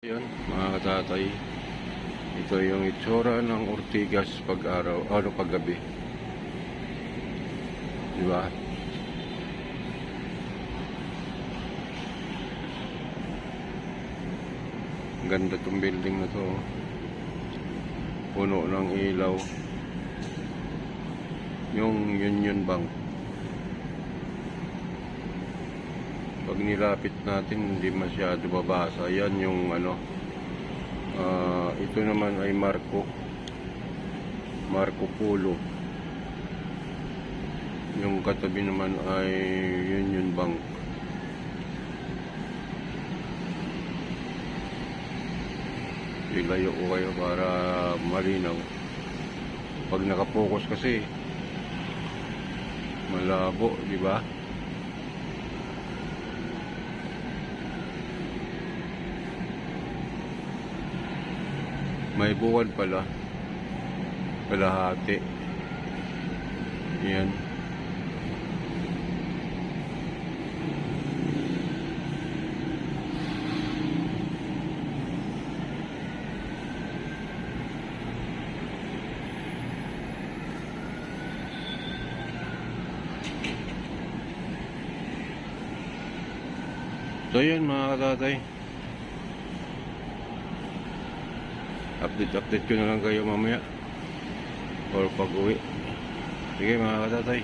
Yun, mga katatay. Ito yung itsura ng Ortigas pag araw, ano pag gabi. Di ba? Ang Ganda tong building na to. oh. Puno ng ilaw. Yung Union Bank. Pag nilapit natin, hindi masyado babasa. Yan yung ano. ah, ito naman ay Marco. Marco Polo. Yung katabi naman ay Union Bank. Ilayo ko kayo para malinaw. Pag nakapokus kasi, malabo, di ba? May buwan pala. Kalahati. Yan. So yun mga katatay. Update update ko na lang kayo mamaya. Or pag uwi. Sige mga katatay.